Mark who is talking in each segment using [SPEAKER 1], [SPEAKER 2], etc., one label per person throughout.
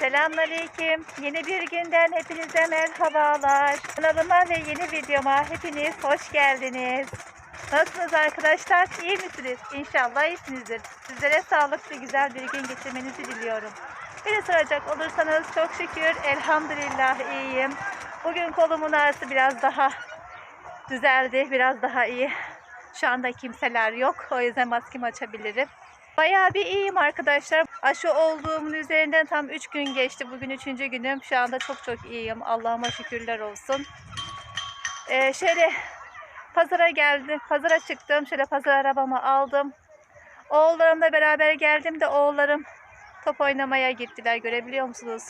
[SPEAKER 1] Selamünaleyküm. Yeni bir günden hepinize merhabalar. Kanalıma ve yeni videoma hepiniz hoş geldiniz. Nasılsınız arkadaşlar? İyi misiniz? İnşallah iyisinizdir. Sizlere sağlıklı güzel bir gün geçirmenizi diliyorum. Beni soracak olursanız çok şükür elhamdülillah iyiyim. Bugün kolumun ağrısı biraz daha düzeldi. Biraz daha iyi. Şu anda kimseler yok. O yüzden maskemi açabilirim. Bayağı bir iyiyim arkadaşlar. Aşı olduğumun üzerinden tam 3 gün geçti. Bugün 3. günüm. Şu anda çok çok iyiyim. Allah'ıma şükürler olsun. Ee, şöyle pazara geldim. Pazara çıktım. Şöyle pazar arabamı aldım. Oğullarımla beraber geldim de oğullarım top oynamaya gittiler. Görebiliyor musunuz?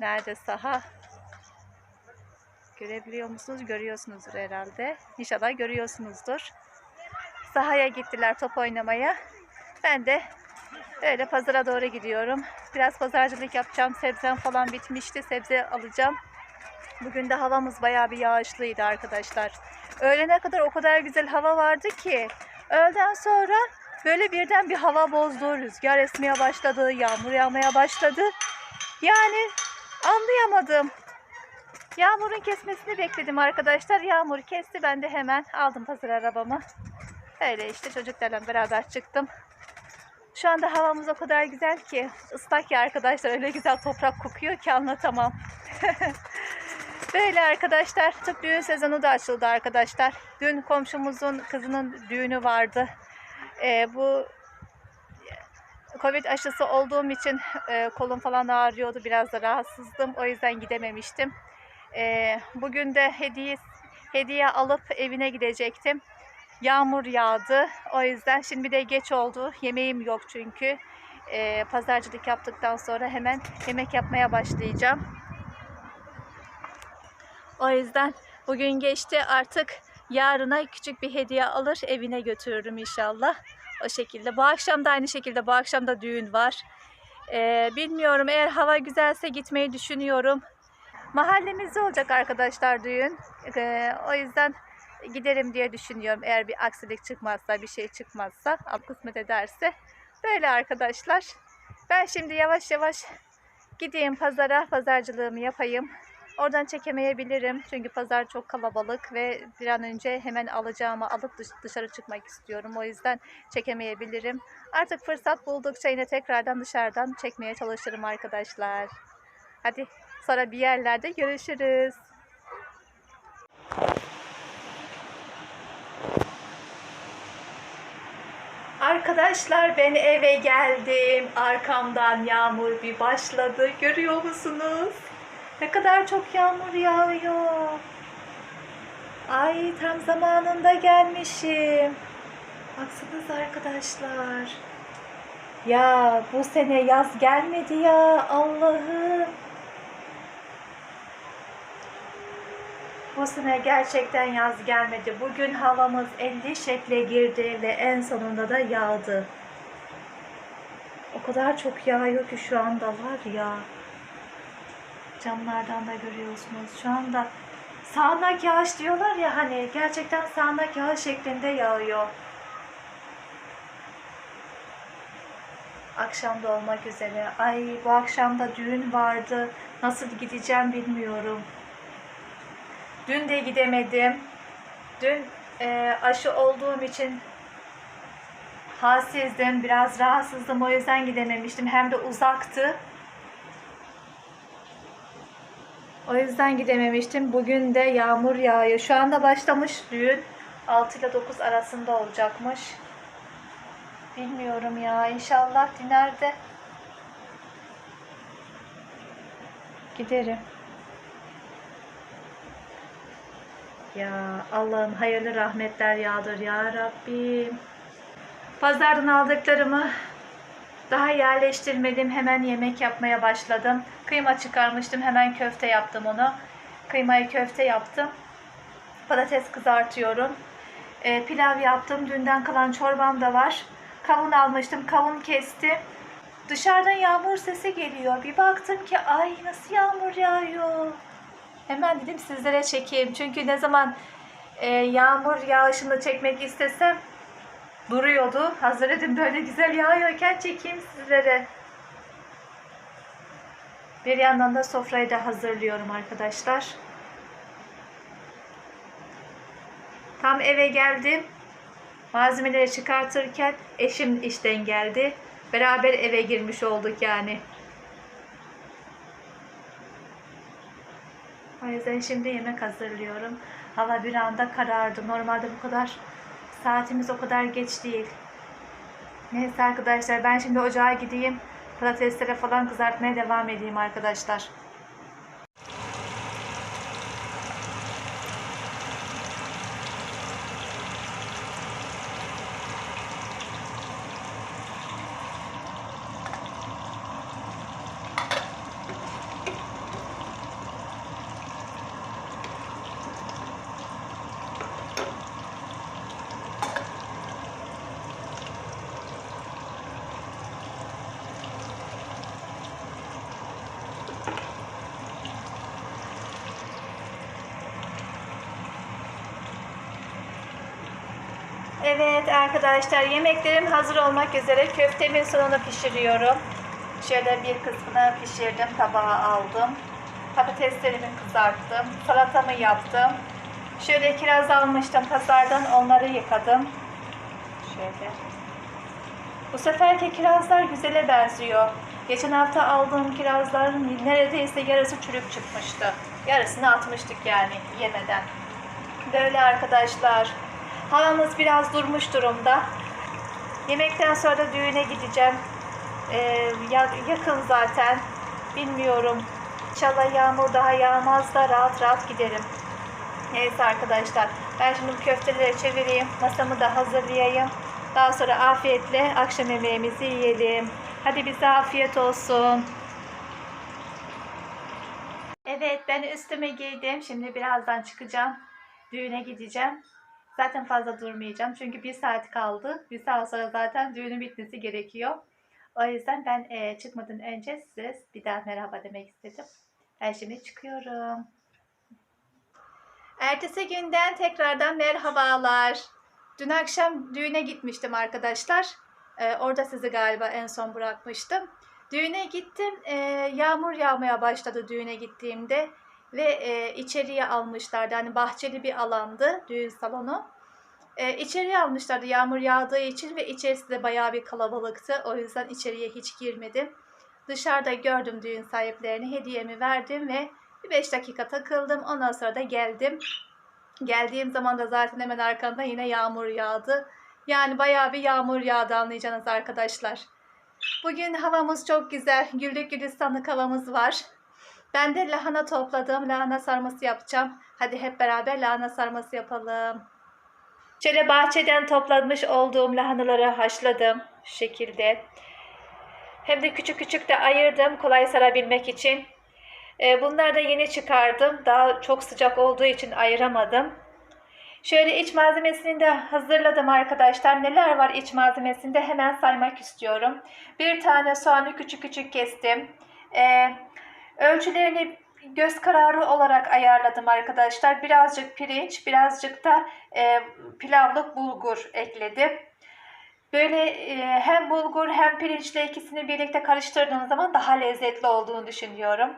[SPEAKER 1] Nerede saha? Görebiliyor musunuz? Görüyorsunuzdur herhalde. İnşallah görüyorsunuzdur. Sahaya gittiler top oynamaya. Ben de öyle pazara doğru gidiyorum. Biraz pazarcılık yapacağım. Sebzem falan bitmişti. Sebze alacağım. Bugün de havamız bayağı bir yağışlıydı arkadaşlar. Öğlene kadar o kadar güzel hava vardı ki. Öğleden sonra böyle birden bir hava bozdu. Rüzgar esmeye başladı. Yağmur yağmaya başladı. Yani anlayamadım. Yağmurun kesmesini bekledim arkadaşlar. Yağmur kesti. Ben de hemen aldım pazar arabamı. Öyle işte çocuklarla beraber çıktım. Şu anda havamız o kadar güzel ki ıslak ya arkadaşlar öyle güzel toprak kokuyor ki anlatamam. Böyle arkadaşlar tıp düğün sezonu da açıldı arkadaşlar. Dün komşumuzun kızının düğünü vardı. Ee, bu Covid aşısı olduğum için e, kolum falan ağrıyordu. Biraz da rahatsızdım. O yüzden gidememiştim. Ee, bugün de hediye hediye alıp evine gidecektim. Yağmur yağdı. O yüzden şimdi de geç oldu. Yemeğim yok çünkü. Ee, pazarcılık yaptıktan sonra hemen yemek yapmaya başlayacağım. O yüzden bugün geçti. Artık yarına küçük bir hediye alır evine götürürüm inşallah. O şekilde. Bu akşam da aynı şekilde. Bu akşam da düğün var. Ee, bilmiyorum eğer hava güzelse gitmeyi düşünüyorum. Mahallemizde olacak arkadaşlar düğün. Ee, o yüzden giderim diye düşünüyorum. Eğer bir aksilik çıkmazsa, bir şey çıkmazsa, kısmet ederse. Böyle arkadaşlar. Ben şimdi yavaş yavaş gideyim pazara, pazarcılığımı yapayım. Oradan çekemeyebilirim. Çünkü pazar çok kalabalık ve bir an önce hemen alacağımı alıp dış- dışarı çıkmak istiyorum. O yüzden çekemeyebilirim. Artık fırsat buldukça yine tekrardan dışarıdan çekmeye çalışırım arkadaşlar. Hadi sonra bir yerlerde görüşürüz. Arkadaşlar ben eve geldim. Arkamdan yağmur bir başladı. Görüyor musunuz? Ne kadar çok yağmur yağıyor. Ay tam zamanında gelmişim. Baksanıza arkadaşlar. Ya bu sene yaz gelmedi ya Allah'ım. Bu sene gerçekten yaz gelmedi. Bugün havamız 50 şekle girdi ve en sonunda da yağdı. O kadar çok yağıyor ki şu anda var ya. Camlardan da görüyorsunuz. Şu anda sağanak yağış diyorlar ya hani gerçekten sağanak yağış şeklinde yağıyor. Akşamda olmak üzere. Ay bu akşam da düğün vardı. Nasıl gideceğim bilmiyorum. Dün de gidemedim. Dün e, aşı olduğum için halsizdim. Biraz rahatsızdım. O yüzden gidememiştim. Hem de uzaktı. O yüzden gidememiştim. Bugün de yağmur yağıyor. Şu anda başlamış düğün. 6 ile 9 arasında olacakmış. Bilmiyorum ya. İnşallah Diner'de giderim. Ya Allah'ım hayırlı rahmetler yağdır ya Rabbim. Pazardan aldıklarımı daha yerleştirmedim. Hemen yemek yapmaya başladım. Kıyma çıkarmıştım. Hemen köfte yaptım onu. Kıymayı köfte yaptım. Patates kızartıyorum. Ee, pilav yaptım. Dünden kalan çorbam da var. Kavun almıştım. Kavun kestim. Dışarıdan yağmur sesi geliyor. Bir baktım ki ay nasıl yağmur yağıyor. Hemen dedim sizlere çekeyim. Çünkü ne zaman e, yağmur yağışını çekmek istesem duruyordu. Hazır dedim böyle güzel yağıyorken çekeyim sizlere. Bir yandan da sofrayı da hazırlıyorum arkadaşlar. Tam eve geldim. Malzemeleri çıkartırken eşim işten geldi. Beraber eve girmiş olduk yani. O yüzden şimdi yemek hazırlıyorum. Hava bir anda karardı. Normalde bu kadar saatimiz o kadar geç değil. Neyse arkadaşlar ben şimdi ocağa gideyim. Patatesleri falan kızartmaya devam edeyim arkadaşlar. Evet arkadaşlar yemeklerim hazır olmak üzere. Köftemin sonunu pişiriyorum. Şöyle bir kısmını pişirdim. Tabağa aldım. Patateslerimi kızarttım. Salatamı yaptım. Şöyle kiraz almıştım pazardan. Onları yıkadım. Şöyle. Bu seferki kirazlar güzele benziyor. Geçen hafta aldığım kirazların neredeyse yarısı çürük çıkmıştı. Yarısını atmıştık yani yemeden. Böyle arkadaşlar. Havamız biraz durmuş durumda. Yemekten sonra düğüne gideceğim. Ee, ya- yakın zaten. Bilmiyorum. İnşallah yağmur daha yağmaz da rahat rahat giderim. Neyse arkadaşlar. Ben şimdi bu köfteleri çevireyim. Masamı da hazırlayayım. Daha sonra afiyetle akşam yemeğimizi yiyelim. Hadi bize afiyet olsun. Evet ben üstüme giydim. Şimdi birazdan çıkacağım. Düğüne gideceğim. Zaten fazla durmayacağım. Çünkü bir saat kaldı. Bir saat sonra zaten düğünün bitmesi gerekiyor. O yüzden ben e, çıkmadan önce size bir daha merhaba demek istedim. Ben şimdi çıkıyorum. Ertesi günden tekrardan merhabalar. Dün akşam düğüne gitmiştim arkadaşlar. Ee, orada sizi galiba en son bırakmıştım. Düğüne gittim. Ee, yağmur yağmaya başladı düğüne gittiğimde. Ve e, içeriye almışlardı. Hani bahçeli bir alandı düğün salonu. E, içeriye almışlardı yağmur yağdığı için ve içerisi de bayağı bir kalabalıktı. O yüzden içeriye hiç girmedim. Dışarıda gördüm düğün sahiplerini. Hediyemi verdim ve bir 5 dakika takıldım. Ondan sonra da geldim. Geldiğim zaman da zaten hemen arkanda yine yağmur yağdı. Yani bayağı bir yağmur yağdı anlayacaksınız arkadaşlar. Bugün havamız çok güzel. Güllük gülistanlık havamız var. Ben de lahana topladım. Lahana sarması yapacağım. Hadi hep beraber lahana sarması yapalım. Şöyle bahçeden toplamış olduğum lahanaları haşladım. Şu şekilde. Hem de küçük küçük de ayırdım kolay sarabilmek için. Ee, Bunları da yeni çıkardım. Daha çok sıcak olduğu için ayıramadım. Şöyle iç malzemesini de hazırladım arkadaşlar. Neler var iç malzemesinde hemen saymak istiyorum. Bir tane soğanı küçük küçük kestim. Ee, ölçülerini göz kararı olarak ayarladım arkadaşlar. Birazcık pirinç, birazcık da e, pilavlık bulgur ekledim. Böyle e, hem bulgur hem pirinçle ikisini birlikte karıştırdığım zaman daha lezzetli olduğunu düşünüyorum.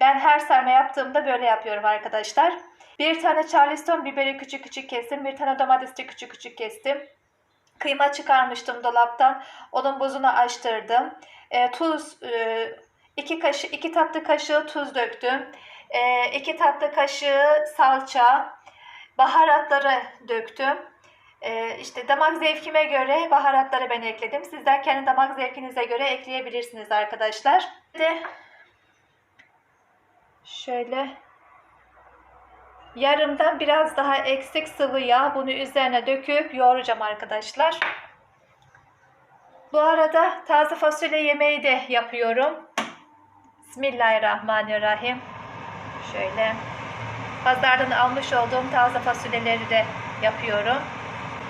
[SPEAKER 1] Ben her sarma yaptığımda böyle yapıyorum arkadaşlar. Bir tane charleston biberi küçük küçük kestim. Bir tane domatesi küçük küçük kestim. Kıyma çıkarmıştım dolaptan. Onun buzunu açtırdım. E, tuz, e, iki, kaşı, iki tatlı kaşığı tuz döktüm. E, iki tatlı kaşığı salça. Baharatları döktüm. E, işte damak zevkime göre baharatları ben ekledim. Sizler kendi damak zevkinize göre ekleyebilirsiniz arkadaşlar. De şöyle yarımdan biraz daha eksik sıvı yağ bunu üzerine döküp yoğuracağım arkadaşlar. Bu arada taze fasulye yemeği de yapıyorum. Bismillahirrahmanirrahim. Şöyle pazardan almış olduğum taze fasulyeleri de yapıyorum.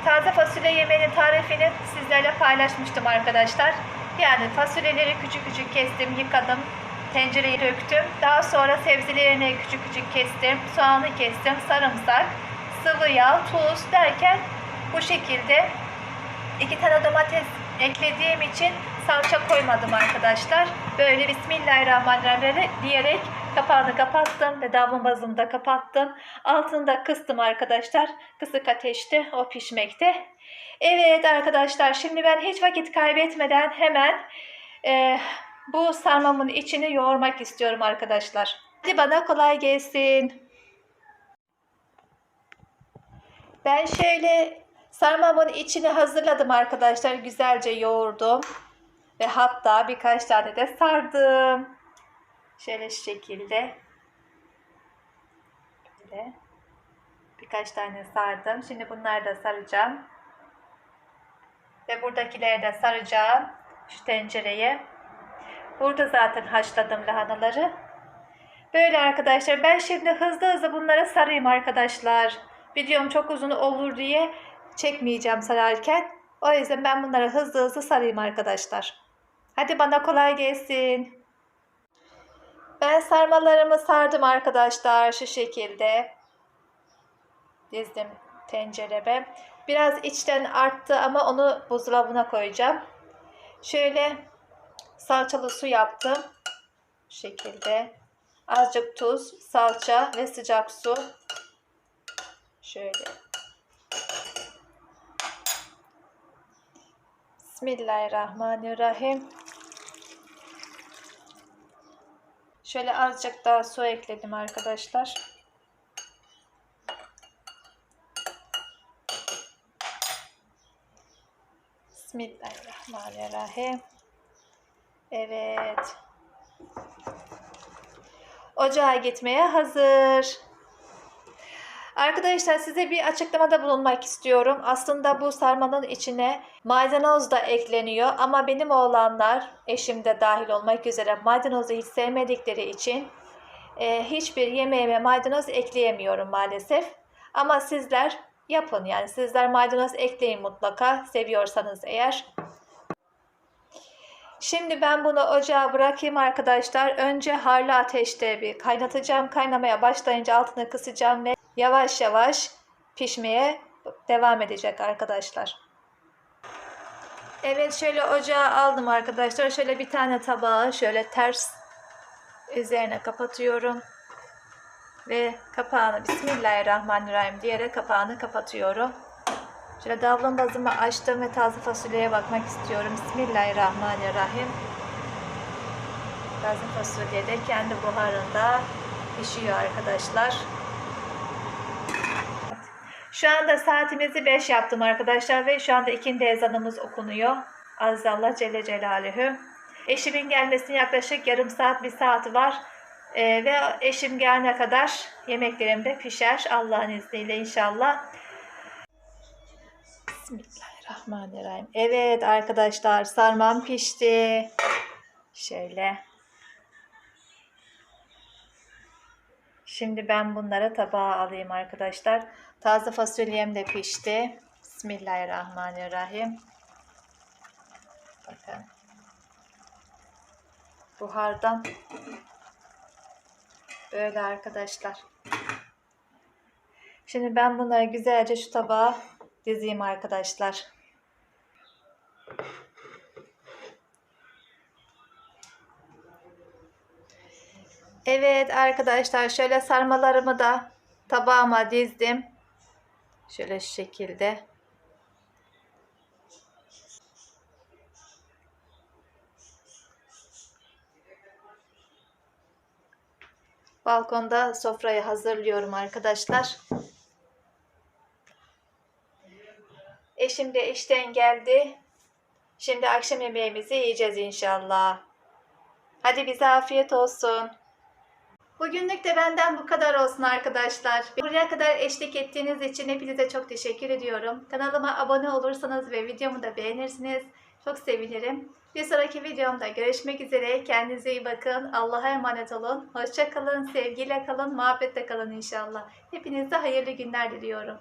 [SPEAKER 1] Taze fasulye yemeğinin tarifini sizlerle paylaşmıştım arkadaşlar. Yani fasulyeleri küçük küçük kestim, yıkadım, tencereye döktüm. Daha sonra sebzelerini küçük küçük kestim, soğanı kestim, sarımsak, sıvı yağ, tuz derken bu şekilde iki tane domates eklediğim için salça koymadım arkadaşlar. Böyle Bismillahirrahmanirrahim diyerek kapağını kapattım ve davlumbazımı da kapattım. Altını da kıstım arkadaşlar. Kısık ateşte o pişmekte. Evet arkadaşlar şimdi ben hiç vakit kaybetmeden hemen e, bu sarmamın içini yoğurmak istiyorum arkadaşlar. Hadi bana kolay gelsin. Ben şöyle sarmamın içini hazırladım arkadaşlar. Güzelce yoğurdum. Ve hatta birkaç tane de sardım. Şöyle şu şekilde. Böyle. Birkaç tane sardım. Şimdi bunları da saracağım. Ve buradakileri de saracağım. Şu tencereye. Burada zaten haşladım lahanaları. Böyle arkadaşlar. Ben şimdi hızlı hızlı bunları sarayım arkadaşlar. Videom çok uzun olur diye çekmeyeceğim sararken. O yüzden ben bunları hızlı hızlı sarayım arkadaşlar. Hadi bana kolay gelsin. Ben sarmalarımı sardım arkadaşlar şu şekilde. Dizdim tencereme. Biraz içten arttı ama onu buzdolabına koyacağım. Şöyle salçalı su yaptım. Bu şekilde. Azıcık tuz, salça ve sıcak su. Şöyle. Bismillahirrahmanirrahim. Şöyle azıcık daha su ekledim arkadaşlar. Bismillahirrahmanirrahim. Evet. Ocağa gitmeye hazır. Arkadaşlar size bir açıklamada bulunmak istiyorum. Aslında bu sarmanın içine maydanoz da ekleniyor ama benim oğlanlar eşim de dahil olmak üzere maydanozu hiç sevmedikleri için e, hiçbir yemeğime maydanoz ekleyemiyorum maalesef. Ama sizler yapın yani sizler maydanoz ekleyin mutlaka seviyorsanız eğer. Şimdi ben bunu ocağa bırakayım arkadaşlar. Önce harlı ateşte bir kaynatacağım. Kaynamaya başlayınca altını kısacağım ve yavaş yavaş pişmeye devam edecek arkadaşlar. Evet şöyle ocağa aldım arkadaşlar. Şöyle bir tane tabağı şöyle ters üzerine kapatıyorum. Ve kapağını Bismillahirrahmanirrahim diyerek kapağını kapatıyorum. Şöyle davlumbazımı açtım ve taze fasulyeye bakmak istiyorum. Bismillahirrahmanirrahim. Taze fasulye de kendi buharında pişiyor arkadaşlar. Şu anda saatimizi 5 yaptım arkadaşlar ve şu anda ikindi ezanımız okunuyor. Azizallah Celle Celaluhu. Eşimin gelmesine yaklaşık yarım saat, bir saat var. Ee, ve eşim gelene kadar yemeklerim de pişer Allah'ın izniyle inşallah. Bismillahirrahmanirrahim. Evet arkadaşlar sarmam pişti. Şöyle. Şimdi ben bunları tabağa alayım arkadaşlar. Taze fasulyem de pişti. Bismillahirrahmanirrahim. Bakın. Buhardan böyle arkadaşlar. Şimdi ben bunları güzelce şu tabağa dizeyim arkadaşlar. Evet arkadaşlar şöyle sarmalarımı da tabağıma dizdim. Şöyle şu şekilde. Balkonda sofrayı hazırlıyorum arkadaşlar. Eşim de işten geldi. Şimdi akşam yemeğimizi yiyeceğiz inşallah. Hadi bize afiyet olsun. Bugünlük de benden bu kadar olsun arkadaşlar. Buraya kadar eşlik ettiğiniz için hepinize çok teşekkür ediyorum. Kanalıma abone olursanız ve videomu da beğenirsiniz. Çok sevinirim. Bir sonraki videomda görüşmek üzere. Kendinize iyi bakın. Allah'a emanet olun. Hoşça kalın. Sevgiyle kalın. Muhabbetle kalın inşallah. Hepinize hayırlı günler diliyorum.